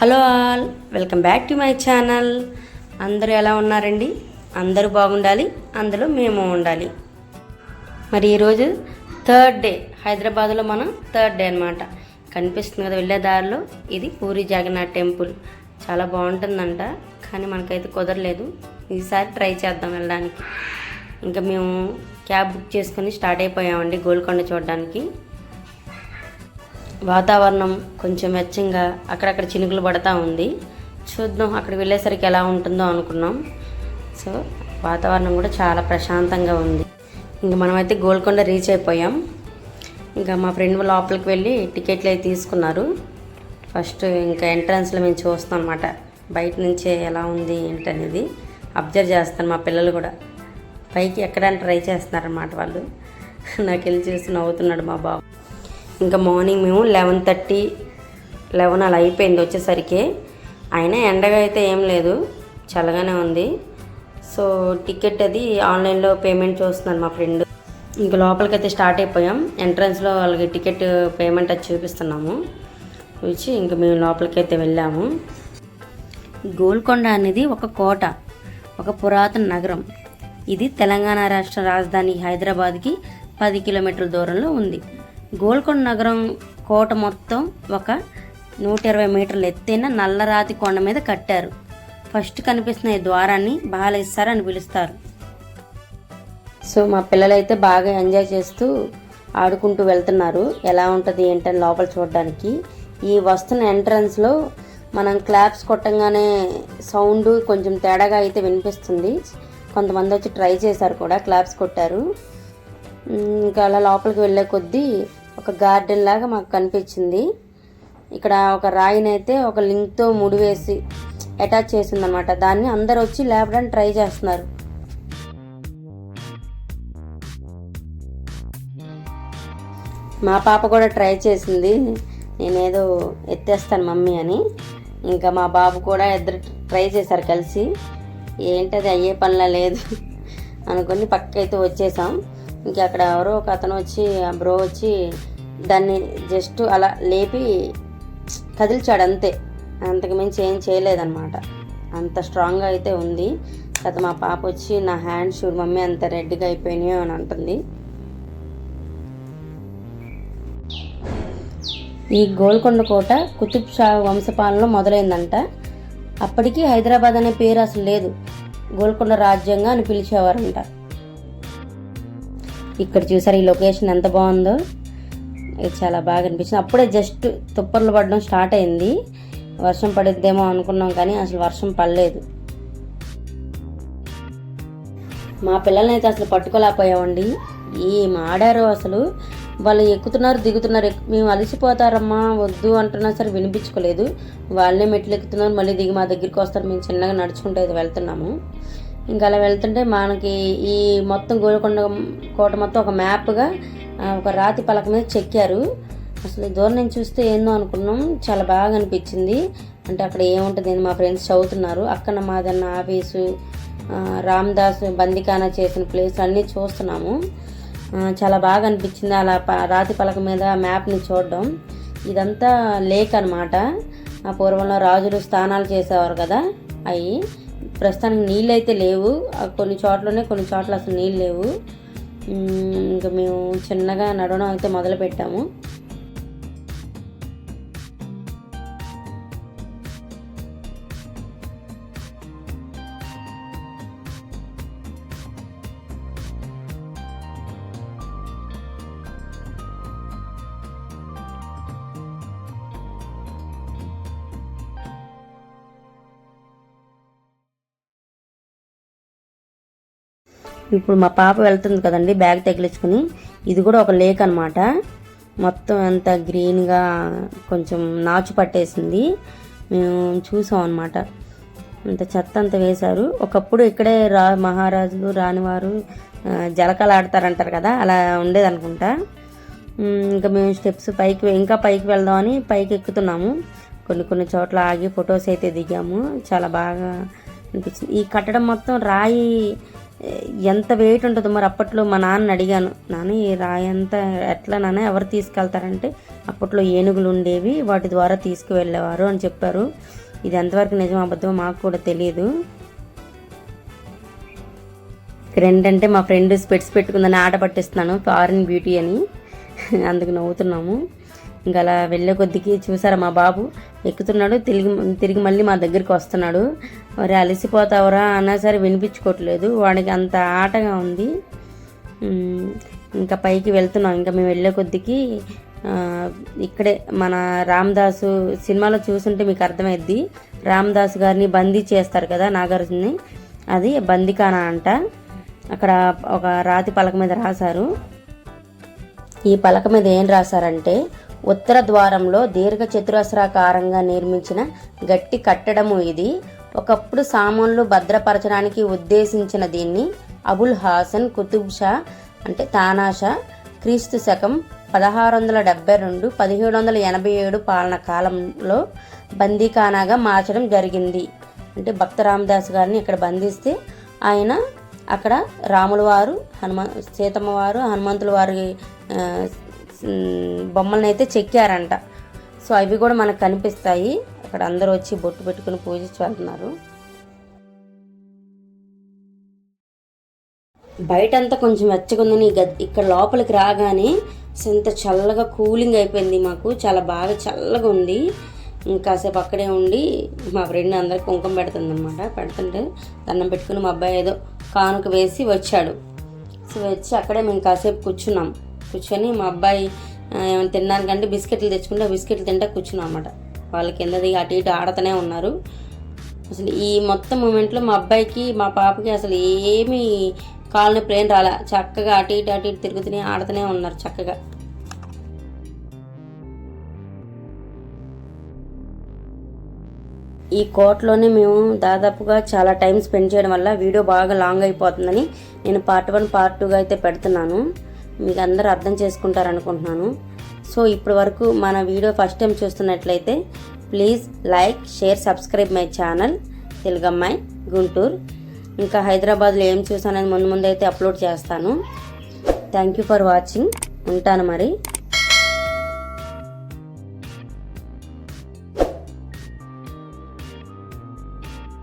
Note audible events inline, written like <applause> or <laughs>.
Hello all welcome back to my channel. అందరూ ఎలా ఉన్నారండి? అందరూ బాగుండాలి అందులో మేము ఉండాలి. మరి ఈరోజు థర్డ్ డే హైదరాబాద్లో మనం థర్డ్ డే అనమాట కనిపిస్తుంది కదా వెళ్ళే దారిలో ఇది పూరి జగన్నాథ్ టెంపుల్. చాలా బాగుంటుందంట కానీ మనకైతే కుదరలేదు. ఈసారి ట్రై చేద్దాం వెళ్ళడానికి. ఇంకా మేము క్యాబ్ బుక్ చేసుకొని స్టార్ట్ అయిపోయామండి గోల్కొండ చూడడానికి. వాతావరణం కొంచెం వెచ్చంగా అక్కడక్కడ చినుకులు పడతా ఉంది. చూద్దాం అక్కడికి వెళ్ళేసరికి ఎలా ఉంటుందో అనుకున్నాం. సో వాతావరణం కూడా చాలా ప్రశాంతంగా ఉంది. ఇంకా మనమైతే గోల్కొండ రీచ్ అయిపోయాం. ఇంకా మా ఫ్రెండ్ లోపలికి వెళ్ళి టికెట్లు అయితే తీసుకున్నారు. ఫస్ట్ ఇంకా ఎంట్రన్స్లో మేము చూస్తాం అనమాట బయట నుంచే ఎలా ఉంది ఏంటనేది అబ్జర్వ్ చేస్తాను మా పిల్లలు కూడా. పైకి ఎక్కడానికి ట్రై చేస్తున్నారన్నమాట వాళ్ళు. <laughs> నాకు వెళ్ళి చూసి నవ్వుతున్నాడు మా బాబు. ఇంకా మార్నింగ్ మేము లెవెన్ థర్టీ లెవెన్ అలా అయిపోయింది వచ్చేసరికి. అయినా ఎండగా అయితే ఏం లేదు చల్లగానే ఉంది. సో టికెట్ అది ఆన్లైన్లో పేమెంట్ చూస్తున్నాను మా ఫ్రెండ్. ఇంకా లోపలికి అయితే స్టార్ట్ అయిపోయాం. ఎంట్రన్స్లో వాళ్ళకి టికెట్ పేమెంట్ అది చూపిస్తున్నాము. చూసి ఇంకా మేము లోపలికి అయితే వెళ్ళాము. గోల్కొండ అనేది ఒక కోట ఒక పురాతన నగరం. ఇది తెలంగాణ రాష్ట్ర రాజధాని హైదరాబాద్కి పది కిలోమీటర్ల దూరంలో ఉంది. గోల్కొండ నగరం కోట మొత్తం ఒక నూట ఇరవై మీటర్ల ఎత్తైన నల్లరాతి కొండ మీద కట్టారు. ఫస్ట్ కనిపిస్తున్న ఈ ద్వారాన్ని బాలేశ్వర్ అని పిలుస్తారు. సో మా పిల్లలైతే బాగా ఎంజాయ్ చేస్తూ ఆడుకుంటూ వెళ్తున్నారు. ఎలా ఉంటుంది ఏంటని లోపల చూడడానికి. ఈ వస్తున్న ఎంట్రన్స్లో మనం క్లాప్స్ కొట్టంగానే సౌండ్ కొంచెం తేడాగా అయితే వినిపిస్తుంది. కొంతమంది వచ్చి ట్రై చేశారు కూడా క్లాప్స్ కొట్టారు. ఇంకా అలా లోపలికి వెళ్ళే కొద్దీ ఒక గార్డెన్ లాగా మాకు కనిపించింది. ఇక్కడ ఒక రాయిని అయితే ఒక లింక్తో ముడివేసి అటాచ్ చేసిందనమాట దాన్ని అందరు వచ్చి లేపడానికి ట్రై చేస్తున్నారు. మా పాప కూడా ట్రై చేసింది. నేనేదో ఎత్తేస్తాను మమ్మీ అని. ఇంకా మా బాబు కూడా ఇద్దరు ట్రై చేశారు కలిసి. ఏంటది అయ్యే పనిలా లేదు అనుకుని పక్కైతే వచ్చేసాం. ఇంకా అక్కడ ఎవరో ఒక అతను వచ్చి ఆ బ్రో వచ్చి దాన్ని జస్ట్ అలా లేపి కదిల్చాడు అంతే. అంతకు మించి ఏం చేయలేదన్నమాట. అంత స్ట్రాంగ్గా అయితే ఉంది. తర్వాత మా పాప వచ్చి నా హ్యాండ్ షూర్ మమ్మీ అంత రెడ్గా అయిపోయినాయో అని అంటుంది. ఈ గోల్కొండ కోట కుతుబ్ షా వంశపాలనలో మొదలైందంట. అప్పటికి హైదరాబాద్ అనే పేరు అసలు లేదు. గోల్కొండ రాజ్యంగా అని పిలిచేవారంట. ఇక్కడ చూసారు ఈ లొకేషన్ ఎంత బాగుందో? ఇది చాలా బాగా అనిపించింది. అప్పుడే జస్ట్ తుప్పర్లు పడడం స్టార్ట్ అయింది. వర్షం పడిద్దేమో అనుకున్నాం కానీ అసలు వర్షం పడలేదు. మా పిల్లల్ని అయితే అసలు పట్టుకోలేకపోయామండి. ఏం ఆడారు అసలు? వాళ్ళు ఎక్కుతున్నారు దిగుతున్నారు. ఎక్- మేము అలసిపోతారమ్మా వద్దు అంటున్నా సరే వినిపించుకోలేదు. వాళ్ళే మెట్లు ఎక్కుతున్నారు మళ్ళీ దిగి మా దగ్గరికి వస్తారు. మేము చిన్నగా నడుచుకుంటూ అయితే వెళ్తున్నాము. ఇంకా అలా వెళ్తుంటే మనకి ఈ మొత్తం గోల్కొండ కోట మొత్తం ఒక మ్యాప్గా ఒక రాతి పలక మీద చెక్కారు. అసలు దూరం నుంచి చూస్తే ఏందో అనుకున్నాం. చాలా బాగా అనిపించింది. అంటే అక్కడ ఏముంటుంది అని మా ఫ్రెండ్స్ చదువుతున్నారు. అక్కడ మాదన్న ఆఫీసు రామ్దాస్ బందికానా చేసిన ప్లేస్ అన్నీ చూస్తున్నాము. చాలా బాగా అనిపించింది అలా ప- రాతి పలక మీద మ్యాప్ని చూడడం. ఇదంతా లేక్ అనమాట ఆ పూర్వంలో రాజులు స్నానాలు చేసేవారు కదా అవి ప్రస్తుతానికి నీళ్ళు అయితే లేవు. ఆ కొన్ని చోట్లనే కొన్ని చోట్ల అసలు నీళ్ళు లేవు. ఇంకా మేము చిన్నగా నడవడం అయితే మొదలు పెట్టాము ఇప్పుడు మా పాప వెళ్తుంది కదండి బ్యాగ్ తగిలించుకుని. ఇది కూడా ఒక లేక్ అనమాట మొత్తం అంత గ్రీన్గా కొంచెం నాచు పట్టేసింది. మేము చూసాం అనమాట అంత చెత్త అంత వేశారు. ఒకప్పుడు ఇక్కడే రా మహారాజులు రానివారు జలకలు ఆడతారంటారు కదా అలా ఉండేది అనుకుంటా ఇంకా మేము స్టెప్స్ పైకి ఇంకా పైకి వెళ్దామని పైకి ఎక్కుతున్నాము. కొన్ని కొన్ని చోట్ల ఆగి ఫొటోస్ అయితే దిగాము. చాలా బాగా అనిపించింది. ఈ కట్టడం మొత్తం రాయి ఎంత వెయిట్ ఉంటుందో మరి అప్పట్లో మా నాన్న అడిగాను. నాన్న ఈ రాయంత ఎట్లా నాన్న ఎవరు తీసుకెళ్తారంటే అప్పట్లో ఏనుగులు ఉండేవి వాటి ద్వారా తీసుకువెళ్ళేవారు అని చెప్పారు. ఇది ఎంతవరకు నిజం అబద్ధం మాకు కూడా తెలియదు ఫ్రెండ్ అంటే మా ఫ్రెండ్ స్పెట్స్ పెట్టుకుందని ఆట పట్టిస్తున్నాను ఫారిన్ బ్యూటీ అని. అందుకు నవ్వుతున్నాము. ఇంకా అలా వెళ్ళే కొద్దికి చూసారా మా బాబు? ఎక్కుతున్నాడు తిరిగి తిరిగి మళ్ళీ మా దగ్గరికి వస్తున్నాడు. మరి అలసిపోతావురా అన్నా సరే వినిపించుకోవట్లేదు. వాడికి అంత ఆటగా ఉంది. ఇంకా పైకి వెళ్తున్నాం. ఇంకా మేము వెళ్ళే కొద్దికి ఇక్కడే మన రామదాసు సినిమాలో చూసుంటే మీకు అర్థమైద్ది. రామదాస్ గారిని బందీ చేస్తారు కదా నాగార్జుని అది బందికానా అంట. అక్కడ ఒక రాతి పలక మీద రాశారు. ఈ పలక మీద ఏం రాశారంటే ఉత్తర ద్వారంలో దీర్ఘ చతురస్రాకారంగా నిర్మించిన గట్టి కట్టడము ఇది. ఒకప్పుడు సామాన్లు భద్రపరచడానికి ఉద్దేశించిన దీన్ని అబుల్ హాసన్ కుతుబ్ షా అంటే తానాషా క్రీస్తు శకం పదహారు వందల డెబ్బై రెండు పదిహేడు వందల ఎనభై ఏడు పాలన కాలంలో బందీఖానాగా మార్చడం జరిగింది. అంటే భక్త రామదాస్ గారిని ఇక్కడ బంధిస్తే ఆయన అక్కడ రాముల వారు హనుమ సీతమ్మ వారు హనుమంతుల వారి బొమ్మలను అయితే చెక్కారంట. సో అవి కూడా మనకు కనిపిస్తాయి. అక్కడ అందరూ వచ్చి బొట్టు పెట్టుకుని పూజించి వెళ్తున్నారు బయట అంతా కొంచెం వెచ్చగుందని ఇక్కడ లోపలికి రాగానే ఇంత చల్లగా కూలింగ్ అయిపోయింది మాకు. చాలా బాగా చల్లగా ఉంది. ఇంకాసేపు అక్కడే ఉండి మా ఫ్రెండ్ అందరికి కుంకుమ పెడుతుంది అనమాట పెడుతుంటే దండం పెట్టుకుని మా అబ్బాయి ఏదో కానుక వేసి వచ్చాడు. సో వచ్చి అక్కడే మేము కాసేపు కూర్చున్నాం. కూర్చొని మా అబ్బాయి ఏమైనా తినడానికంటే బిస్కెట్లు తెచ్చుకుంటే బిస్కెట్లు తింటా కూర్చున్నాం అనమాట వాళ్ళ కింద దిగి అటు ఇటు ఆడుతూనే ఉన్నారు. అసలు ఈ మొత్తం మూమెంట్లో మా అబ్బాయికి మా పాపకి అసలు ఏమీ కాళ్ళని ప్లేన్ రాలే. చక్కగా అటు ఇటు అటు ఇటు తిరుగుతూనే ఆడుతూనే ఉన్నారు చక్కగా. ఈ కోర్ట్లోనే మేము దాదాపుగా చాలా టైం స్పెండ్ చేయడం వల్ల వీడియో బాగా లాంగ్ అయిపోతుందని నేను పార్ట్ వన్ పార్ట్ టూగా అయితే పెడుతున్నాను. మీకు అందరూ అర్థం చేసుకుంటారు అనుకుంటున్నాను సో ఇప్పటి వరకు మన వీడియో ఫస్ట్ టైం చూస్తున్నట్లయితే please like share subscribe my channel. తెలుగమ్మాయి Guntur. ఇంకా హైదరాబాద్లో ఏం చూసానని ముందు ముందు అయితే అప్లోడ్ చేస్తాను. Thank you for watching. ఉంటాను మరి.